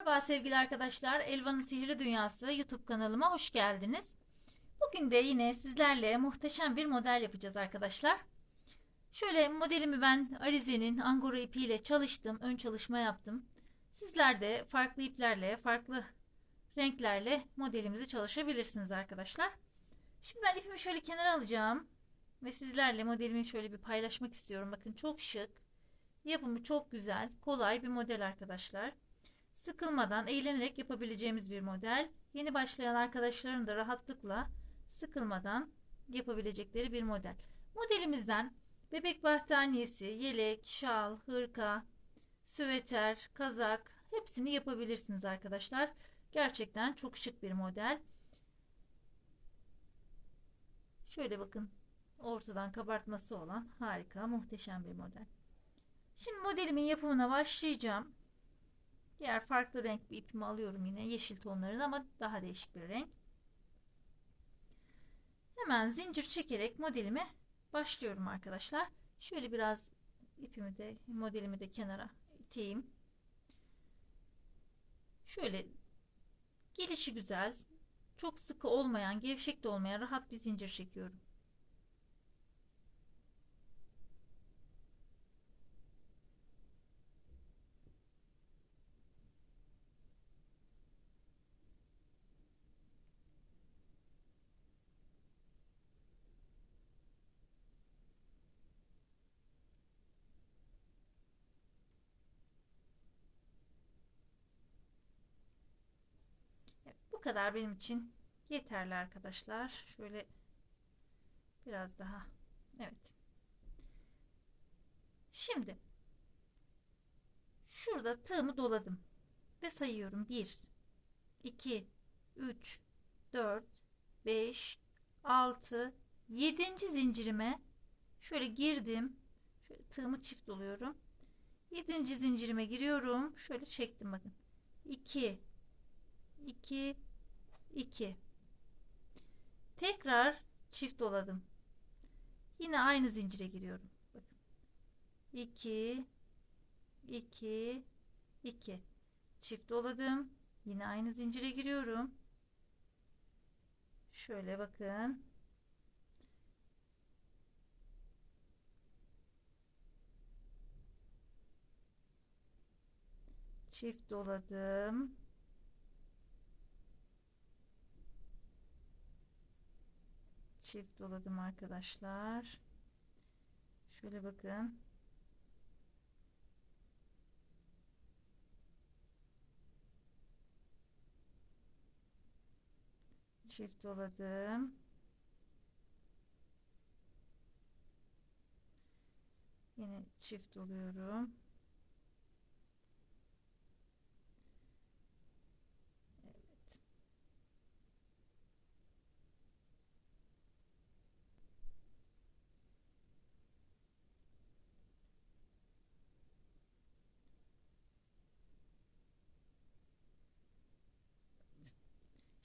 Merhaba sevgili arkadaşlar. Elvan'ın Sihirli Dünyası YouTube kanalıma hoş geldiniz. Bugün de yine sizlerle muhteşem bir model yapacağız arkadaşlar. Şöyle modelimi ben Alize'nin Angora ipiyle çalıştım. Ön çalışma yaptım. Sizler de farklı iplerle, farklı renklerle modelimizi çalışabilirsiniz arkadaşlar. Şimdi ben ipimi şöyle kenara alacağım. Ve sizlerle modelimi şöyle bir paylaşmak istiyorum. Bakın çok şık. Yapımı çok güzel, kolay bir model arkadaşlar. Sıkılmadan, eğlenerek yapabileceğimiz bir model. Yeni başlayan arkadaşların da rahatlıkla sıkılmadan yapabilecekleri bir model. Modelimizden bebek battaniyesi, yelek, şal, hırka, süveter, kazak hepsini yapabilirsiniz arkadaşlar. Gerçekten çok şık bir model. Şöyle bakın ortadan kabartması olan harika, muhteşem bir model. Şimdi modelimin yapımına başlayacağım. Diğer farklı renk bir ipimi alıyorum yine yeşil tonların ama daha değişik bir renk. Hemen zincir çekerek modelime başlıyorum arkadaşlar. Şöyle biraz ipimi de modelimi de kenara iteyim. Şöyle gelişi güzel, çok sıkı olmayan, gevşek de olmayan rahat bir zincir çekiyorum. Evet, bu kadar benim için yeterli arkadaşlar. Şöyle biraz daha. Evet. Şimdi şurada tığımı doladım ve sayıyorum. 1 2 3 4 5 6 7. zincirime şöyle girdim. Şöyle tığımı çift doluyorum. 7. zincirime giriyorum. Şöyle çektim bakın. 2 2 2 tekrar çift doladım. Yine aynı zincire giriyorum. Bakın. 2 2 2 çift doladım. Yine aynı zincire giriyorum. Şöyle bakın. Çift doladım çift doladım arkadaşlar. Şöyle bakın. Çift doladım. Yine çift doluyorum.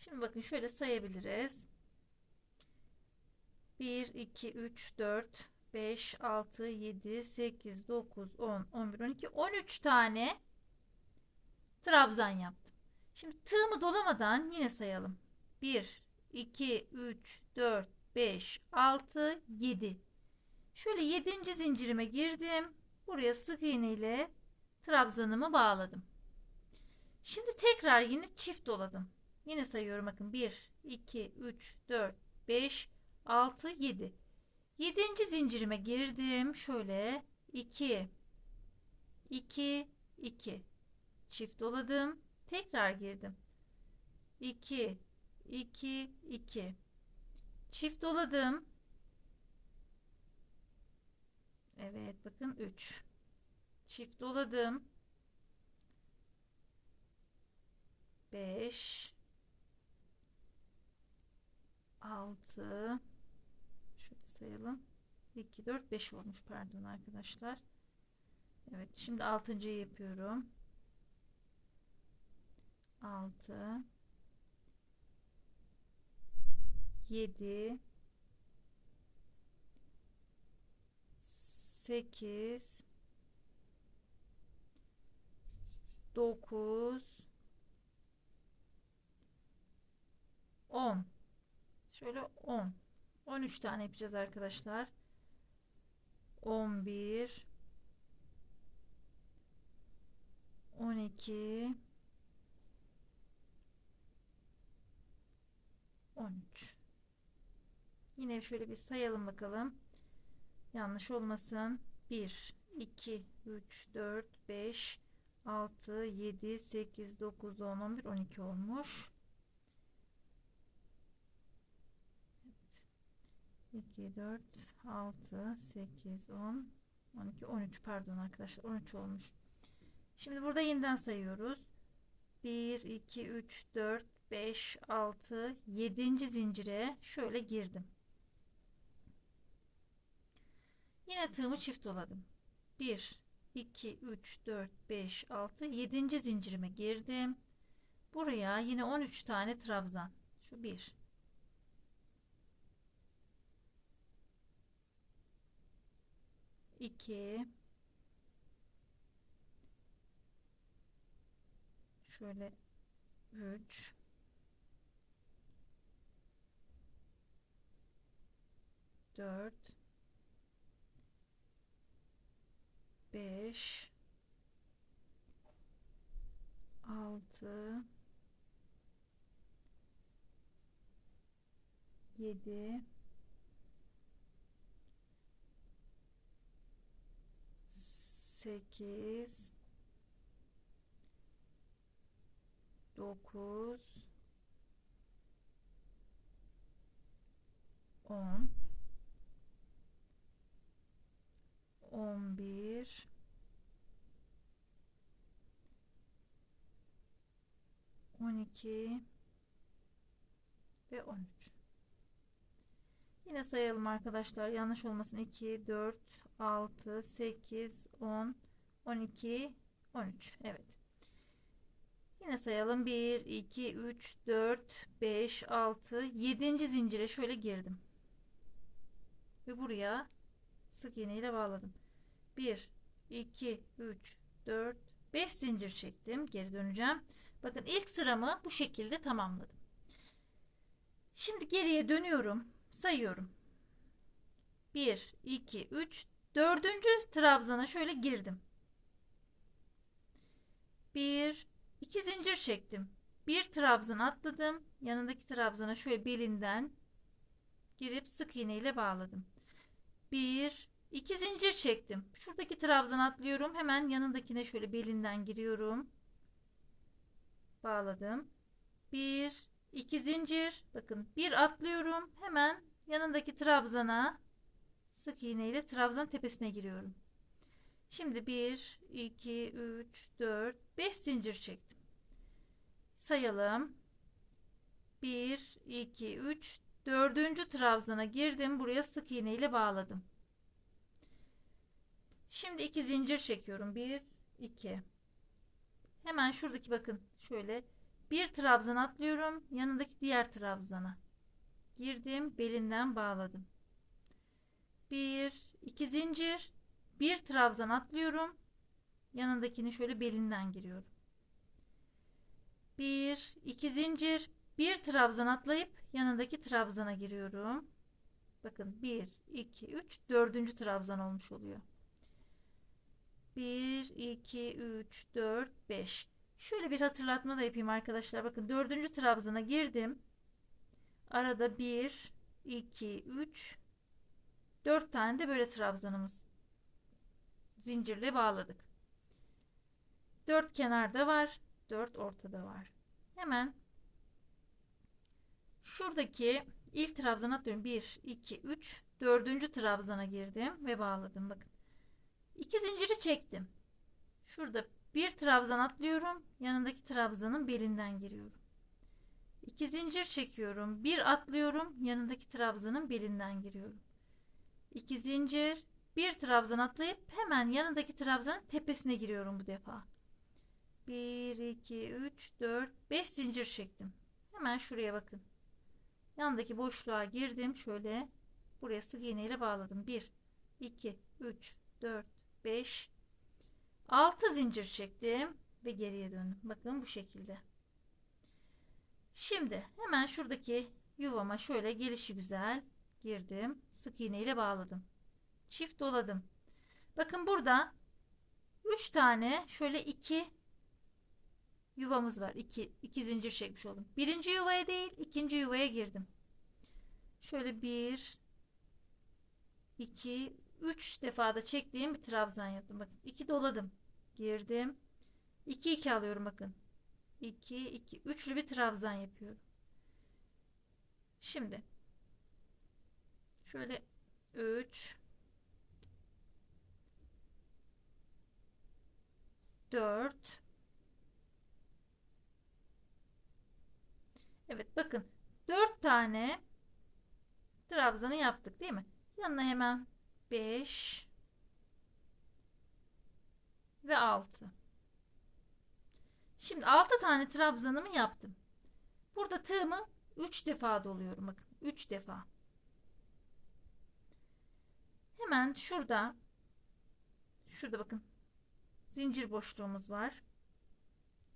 Şimdi bakın şöyle sayabiliriz. 1, 2, 3, 4, 5, 6, 7, 8, 9, 10, 11, 12, 13 tane trabzan yaptım. Şimdi tığımı dolamadan yine sayalım. 1, 2, 3, 4, 5, 6, 7. Şöyle 7. zincirime girdim. Buraya sık iğne ile trabzanımı bağladım. Şimdi tekrar yine çift doladım. Yine sayıyorum bakın 1, 2, 3, 4, 5, 6, 7. 7. zincirime girdim. Şöyle 2, 2, 2. Çift doladım. Tekrar girdim. 2, 2, 2. Çift doladım. Evet bakın 3. Çift doladım. 5 6 şöyle sayalım. 2 4 5 olmuş pardon arkadaşlar. Evet şimdi 6. yapıyorum. 6 7 8 9 10 Şöyle 10. 13 tane yapacağız arkadaşlar. 11 12 13 Yine şöyle bir sayalım bakalım. Yanlış olmasın. 1 2 3 4 5 6 7 8 9 10 11 12 olmuş. 2 4 6 8 10 12 13 pardon arkadaşlar 13 olmuş. Şimdi burada yeniden sayıyoruz. 1 2 3 4 5 6 7. zincire şöyle girdim. Yine tığımı çift doladım. 1 2 3 4 5 6 7. zincirime girdim. Buraya yine 13 tane trabzan. Şu 1 2 şöyle 3 4 5 6 7 8 9 10 11 12 ve 13 yine sayalım arkadaşlar. Yanlış olmasın. 2 4 6 8 10 12 13 evet. Yine sayalım. 1 2 3 4 5 6 7. zincire şöyle girdim. Ve buraya sık iğne ile bağladım. 1 2 3 4 5 zincir çektim. Geri döneceğim. Bakın ilk sıramı bu şekilde tamamladım. Şimdi geriye dönüyorum sayıyorum 1 2 3 dördüncü trabzana şöyle girdim 1 2 zincir çektim bir trabzan atladım yanındaki trabzana şöyle belinden girip sık iğne ile bağladım 1 2 zincir çektim. Şuradaki trabzan atlıyorum. Hemen yanındakine şöyle belinden giriyorum. Bağladım. 1 2 zincir. Bakın bir atlıyorum. Hemen yanındaki trabzana sık iğne ile trabzan tepesine giriyorum. Şimdi 1 2 3 4 5 zincir çektim. Sayalım. 1 2 3 dördüncü trabzana girdim. Buraya sık iğne ile bağladım. Şimdi iki zincir çekiyorum. 1 2 Hemen şuradaki bakın şöyle bir trabzan atlıyorum. Yanındaki diğer trabzana girdim. Belinden bağladım. 1 2 zincir bir trabzan atlıyorum. Yanındakini şöyle belinden giriyorum. 1 2 zincir bir trabzan atlayıp yanındaki trabzana giriyorum. Bakın 1 2 3 dördüncü trabzan olmuş oluyor. 1 2 3 4 5 şöyle bir hatırlatma da yapayım arkadaşlar. Bakın dördüncü trabzana girdim. Arada 1 2 3 4 tane de böyle trabzanımız zincirle bağladık. 4 kenarda var 4 ortada var. Hemen şuradaki ilk trabzana atıyorum. 1 2 3 dördüncü trabzana girdim ve bağladım. Bakın İki zinciri çektim. Şurada bir trabzan atlıyorum. Yanındaki trabzanın belinden giriyorum. İki zincir çekiyorum. Bir atlıyorum. Yanındaki trabzanın belinden giriyorum. İki zincir. Bir trabzan atlayıp hemen yanındaki trabzanın tepesine giriyorum bu defa. 1, 2, 3, 4, 5 zincir çektim. Hemen şuraya bakın. Yanındaki boşluğa girdim. Şöyle buraya sık iğne ile bağladım. 1, 2, 3, 4, 5 6 zincir çektim ve geriye döndüm. Bakın bu şekilde. Şimdi hemen şuradaki yuvama şöyle gelişi güzel girdim. Sık iğne ile bağladım. Çift doladım. Bakın burada 3 tane şöyle 2 yuvamız var. 2 2 zincir çekmiş oldum. Birinci yuvaya değil, ikinci yuvaya girdim. Şöyle 1 2 3 defada çektiğim bir trabzan yaptım. Bakın 2 doladım. Girdim. 2 2 alıyorum bakın. 2 2 üçlü bir trabzan yapıyorum. Şimdi şöyle 3 4 Evet bakın 4 tane trabzanı yaptık değil mi? Yanına hemen 5 ve 6. Şimdi 6 tane trabzanımı yaptım. Burada tığımı 3 defa doluyorum bakın. 3 defa. Hemen şurada şurada bakın zincir boşluğumuz var.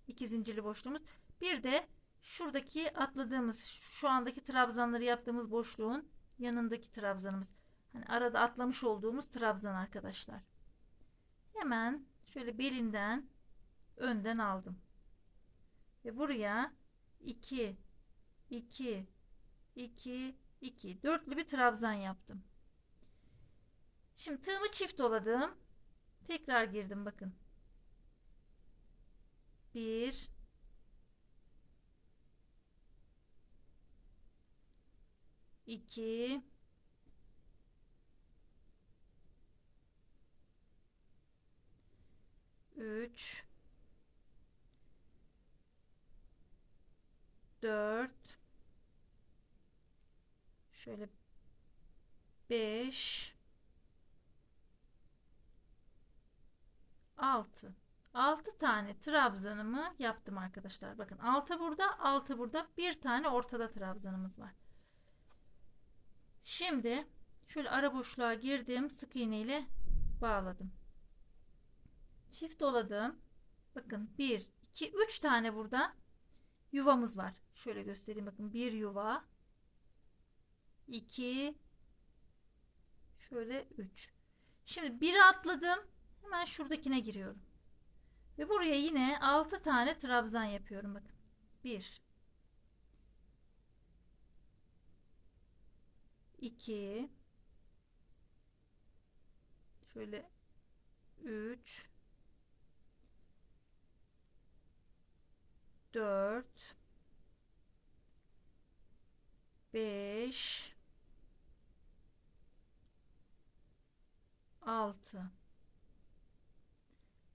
İki zincirli boşluğumuz. Bir de şuradaki atladığımız şu andaki trabzanları yaptığımız boşluğun yanındaki trabzanımız. Hani arada atlamış olduğumuz trabzan arkadaşlar. Hemen şöyle belinden önden aldım. Ve buraya 2 2 2 2 dörtlü bir trabzan yaptım. Şimdi tığımı çift doladım. Tekrar girdim bakın. 1 2 3 4 şöyle 5 6 6 tane trabzanımı yaptım arkadaşlar. Bakın 6 burada, 6 burada. Bir tane ortada trabzanımız var. Şimdi şöyle ara boşluğa girdim. Sık iğne ile bağladım. Çift doladım. Bakın 1, 2, 3 tane burada yuvamız var. Şöyle göstereyim bakın. Bir yuva. 2 şöyle 3. Şimdi bir atladım. Hemen şuradakine giriyorum. Ve buraya yine 6 tane trabzan yapıyorum bakın. 1 2 şöyle 3 4 5 6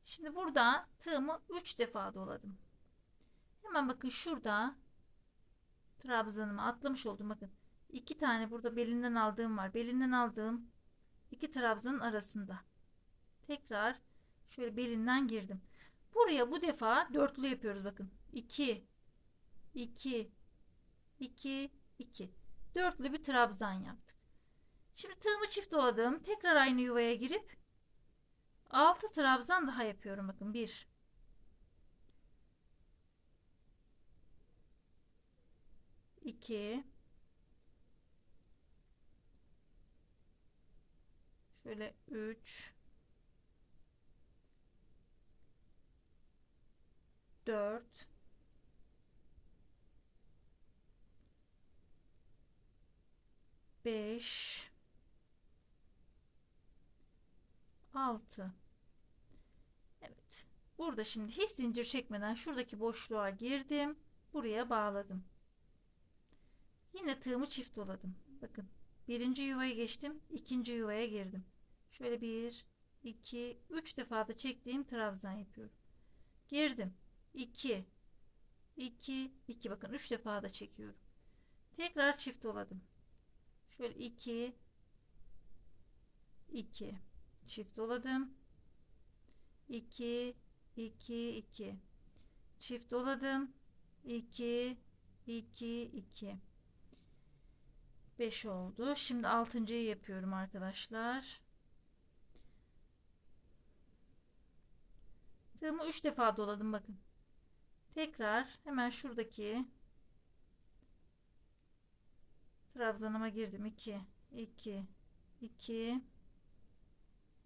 Şimdi burada tığımı 3 defa doladım. Hemen bakın şurada trabzanımı atlamış oldum. Bakın iki tane burada belinden aldığım var. Belinden aldığım iki trabzanın arasında. Tekrar şöyle belinden girdim. Buraya bu defa dörtlü yapıyoruz bakın. 2 2 2 2 dörtlü bir trabzan yaptık. Şimdi tığımı çift doladım. Tekrar aynı yuvaya girip 6 trabzan daha yapıyorum. Bakın 1 2 şöyle 3 4 5 6 Evet. Burada şimdi hiç zincir çekmeden şuradaki boşluğa girdim. Buraya bağladım. Yine tığımı çift doladım. Bakın. Birinci yuvaya geçtim. ikinci yuvaya girdim. Şöyle bir, iki, üç defa da çektiğim trabzan yapıyorum. Girdim. 2 2 2 bakın 3 defa da çekiyorum. Tekrar çift doladım. Şöyle 2 2 çift doladım. 2 2 2 çift doladım. 2 2 2 5 oldu. Şimdi altıncıyı yapıyorum arkadaşlar. Tığımı 3 defa doladım bakın. Tekrar hemen şuradaki Trabzanıma girdim. 2 2 2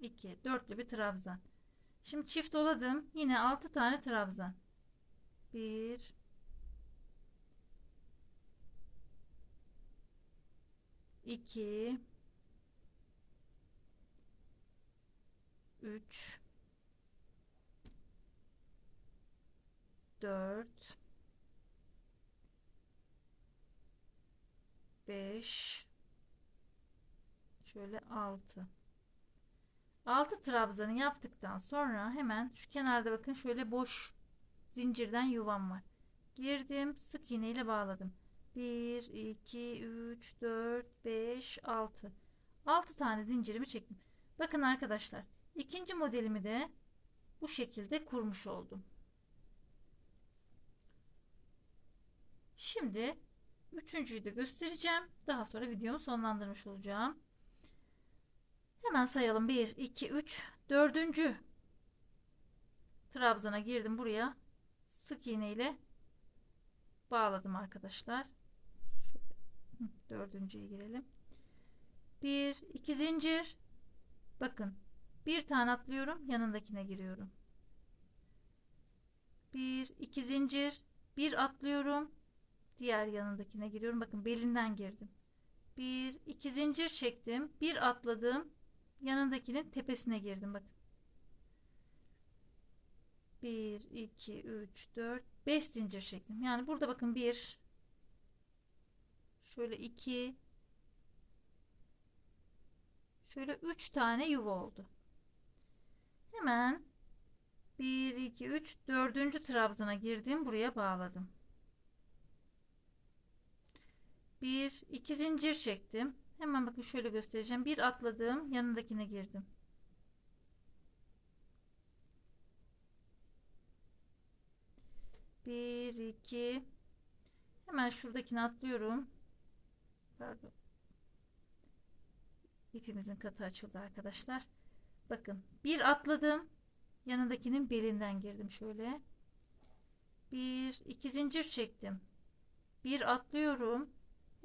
2 dörtlü bir trabzan. Şimdi çift doladım. Yine 6 tane trabzan. 1 2 3 4 5 şöyle 6 6 trabzanı yaptıktan sonra hemen şu kenarda bakın şöyle boş zincirden yuvam var. Girdim sık iğne ile bağladım. 1 2 3 4 5 6 6 tane zincirimi çektim. Bakın arkadaşlar ikinci modelimi de bu şekilde kurmuş oldum. Şimdi üçüncüyü de göstereceğim. Daha sonra videomu sonlandırmış olacağım. Hemen sayalım. 1, 2, 3, 4. Trabzana girdim buraya. Sık iğne ile bağladım arkadaşlar. Şöyle, dördüncüye girelim. 1, 2 zincir. Bakın. Bir tane atlıyorum. Yanındakine giriyorum. 1, 2 zincir. Bir atlıyorum. Diğer yanındakine giriyorum. Bakın belinden girdim. 1, 2 zincir çektim. Bir atladım yanındakinin tepesine girdim bakın. 1 2 3 4 5 zincir çektim. Yani burada bakın 1 şöyle 2 şöyle 3 tane yuva oldu. Hemen 1 2 3 4. trabzana girdim. Buraya bağladım. 1 2 zincir çektim. Hemen bakın şöyle göstereceğim. Bir atladım. Yanındakine girdim. Bir, iki. Hemen şuradakini atlıyorum. Pardon. İpimizin katı açıldı arkadaşlar. Bakın bir atladım. Yanındakinin belinden girdim şöyle. Bir, iki zincir çektim. Bir atlıyorum.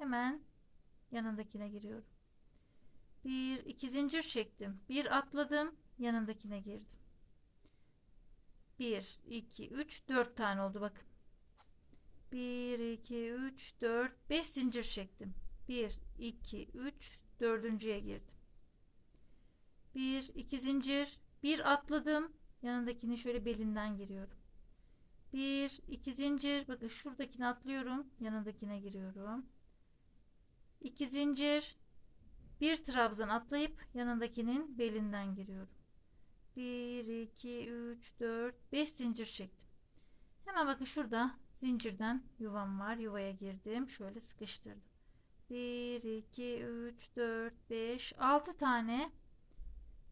Hemen yanındakine giriyorum. Bir iki zincir çektim. Bir atladım. Yanındakine girdim. Bir iki üç dört tane oldu bakın. Bir iki üç dört beş zincir çektim. Bir iki üç dördüncüye girdim. Bir iki zincir bir atladım. Yanındakini şöyle belinden giriyorum. Bir iki zincir bakın şuradakini atlıyorum. Yanındakine giriyorum. 2 zincir bir trabzan atlayıp yanındakinin belinden giriyorum. 1 2 3 4 5 zincir çektim. Hemen bakın şurada zincirden yuvam var. Yuvaya girdim. Şöyle sıkıştırdım. 1 2 3 4 5 6 tane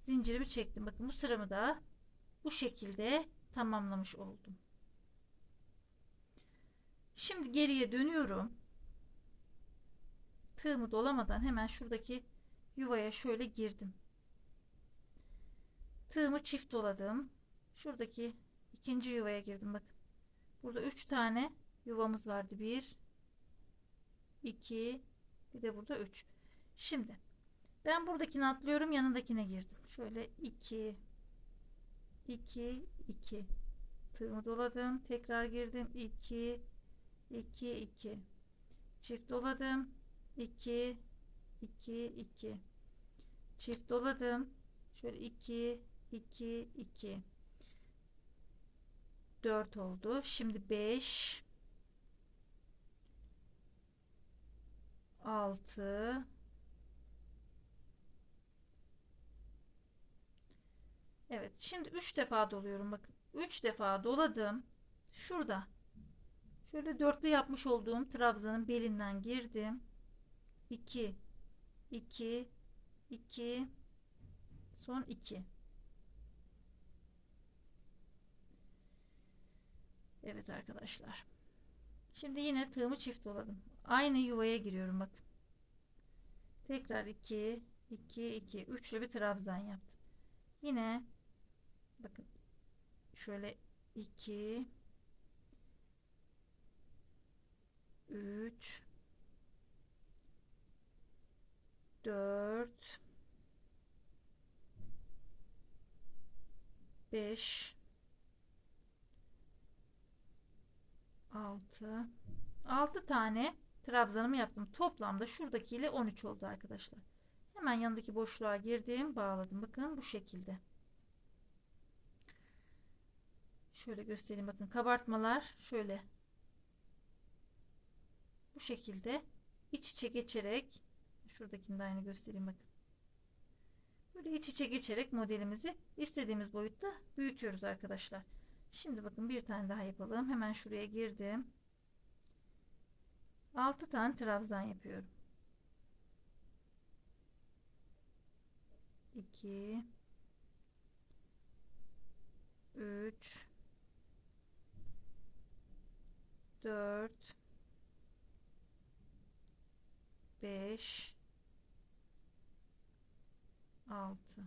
zincirimi çektim. Bakın bu sıramı da bu şekilde tamamlamış oldum. Şimdi geriye dönüyorum tığımı dolamadan hemen şuradaki yuvaya şöyle girdim. Tığımı çift doladım. Şuradaki ikinci yuvaya girdim. Bakın. Burada üç tane yuvamız vardı. Bir, iki, bir de burada üç. Şimdi ben buradakini atlıyorum. Yanındakine girdim. Şöyle iki, iki, iki. Tığımı doladım. Tekrar girdim. iki, iki, iki. Çift doladım. 2 2 2 çift doladım. Şöyle 2 2 2 4 oldu. Şimdi 5 6 Evet şimdi 3 defa doluyorum. Bakın 3 defa doladım. Şurada. Şöyle dörtlü yapmış olduğum trabzanın belinden girdim 2 2 2 son 2 Evet arkadaşlar. Şimdi yine tığımı çift doladım. Aynı yuvaya giriyorum bakın tekrar 2 2 2 üçlü bir trabzan yaptım. Yine bakın şöyle 2 3 4 5 6 6 tane trabzanımı yaptım. Toplamda şuradaki ile 13 oldu arkadaşlar. Hemen yanındaki boşluğa girdim. Bağladım. Bakın bu şekilde. Şöyle göstereyim. Bakın kabartmalar şöyle. Bu şekilde iç içe geçerek şuradakini de aynı göstereyim bakın. Böyle iç içe geçerek modelimizi istediğimiz boyutta büyütüyoruz arkadaşlar. Şimdi bakın bir tane daha yapalım. Hemen şuraya girdim. 6 tane trabzan yapıyorum. 2 3 4 5 6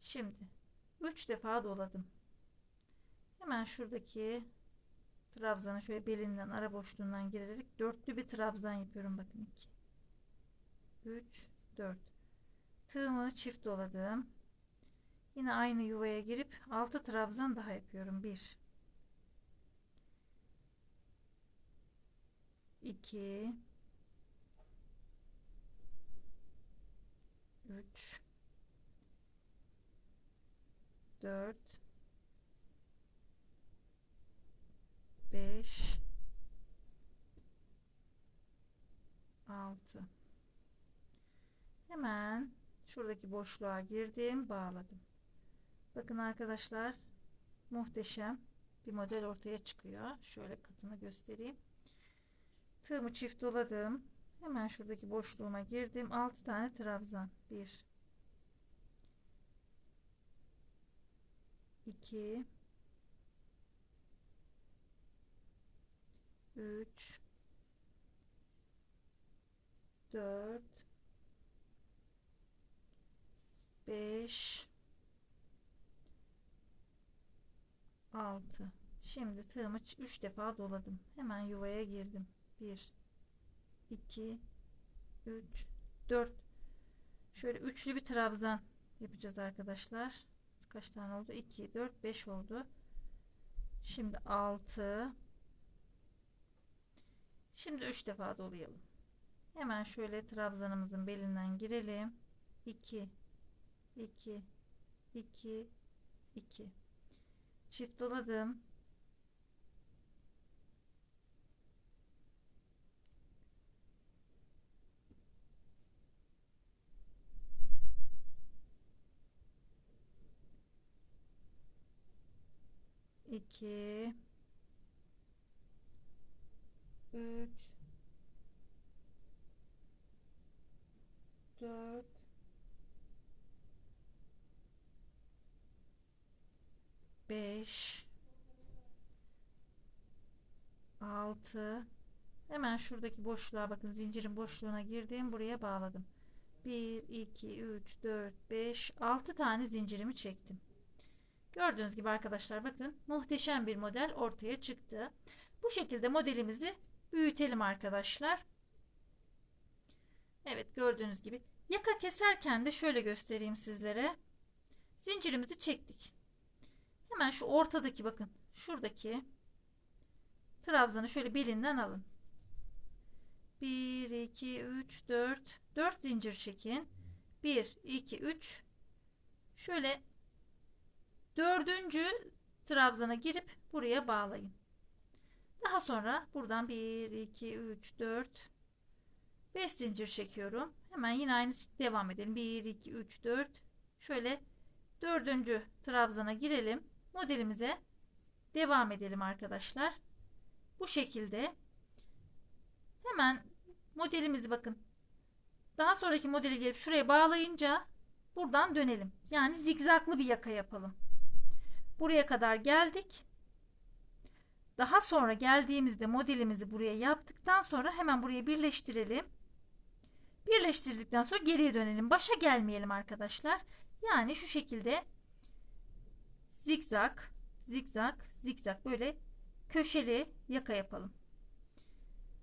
Şimdi 3 defa doladım. Hemen şuradaki trabzanı şöyle belinden ara boşluğundan girerek dörtlü bir trabzan yapıyorum. Bakın 2 3 4 tığımı çift doladım. Yine aynı yuvaya girip 6 trabzan daha yapıyorum. 1 2 3 4 5 6 Hemen şuradaki boşluğa girdim, bağladım. Bakın arkadaşlar, muhteşem bir model ortaya çıkıyor. Şöyle katını göstereyim. Tığımı çift doladım. Hemen şuradaki boşluğuma girdim. 6 tane trabzan. 1 2 3 4 5 6 Şimdi tığımı 3 defa doladım. Hemen yuvaya girdim. 1 2 3 4 Şöyle üçlü bir trabzan yapacağız arkadaşlar. Kaç tane oldu? 2 4 5 oldu. Şimdi 6 Şimdi 3 defa dolayalım. Hemen şöyle trabzanımızın belinden girelim. 2 2 2 2 çift doladım. İki. Üç. Dört. Beş. Altı. Hemen şuradaki boşluğa bakın. Zincirin boşluğuna girdim. Buraya bağladım. 1 2 3 4 5 6 tane zincirimi çektim Gördüğünüz gibi arkadaşlar bakın muhteşem bir model ortaya çıktı. Bu şekilde modelimizi büyütelim arkadaşlar. Evet gördüğünüz gibi yaka keserken de şöyle göstereyim sizlere. Zincirimizi çektik. Hemen şu ortadaki bakın şuradaki trabzanı şöyle belinden alın. 1 2 3 4 4 zincir çekin. 1 2 3 şöyle Dördüncü trabzana girip buraya bağlayın. Daha sonra buradan 1, 2, 3, 4, 5 zincir çekiyorum. Hemen yine aynı devam edelim. 1, 2, 3, 4. Şöyle dördüncü trabzana girelim. Modelimize devam edelim arkadaşlar. Bu şekilde hemen modelimizi bakın. Daha sonraki modeli gelip şuraya bağlayınca buradan dönelim. Yani zigzaglı bir yaka yapalım. Buraya kadar geldik. Daha sonra geldiğimizde modelimizi buraya yaptıktan sonra hemen buraya birleştirelim. Birleştirdikten sonra geriye dönelim. Başa gelmeyelim arkadaşlar. Yani şu şekilde zikzak, zikzak, zikzak böyle köşeli yaka yapalım.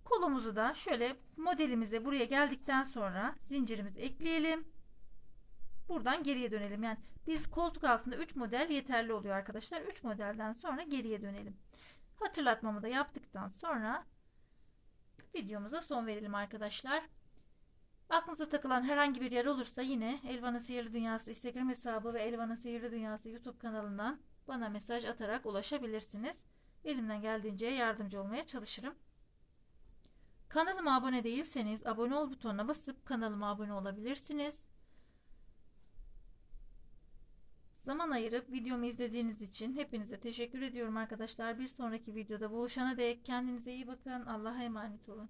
Kolumuzu da şöyle modelimize buraya geldikten sonra zincirimizi ekleyelim. Buradan geriye dönelim. Yani biz koltuk altında 3 model yeterli oluyor arkadaşlar. 3 modelden sonra geriye dönelim. Hatırlatmamı da yaptıktan sonra videomuza son verelim arkadaşlar. Aklınıza takılan herhangi bir yer olursa yine Elvan'ın Sihirli Dünyası Instagram hesabı ve Elvan'ın Sihirli Dünyası YouTube kanalından bana mesaj atarak ulaşabilirsiniz. Elimden geldiğince yardımcı olmaya çalışırım. Kanalıma abone değilseniz abone ol butonuna basıp kanalıma abone olabilirsiniz. Zaman ayırıp videomu izlediğiniz için hepinize teşekkür ediyorum arkadaşlar. Bir sonraki videoda buluşana dek kendinize iyi bakın. Allah'a emanet olun.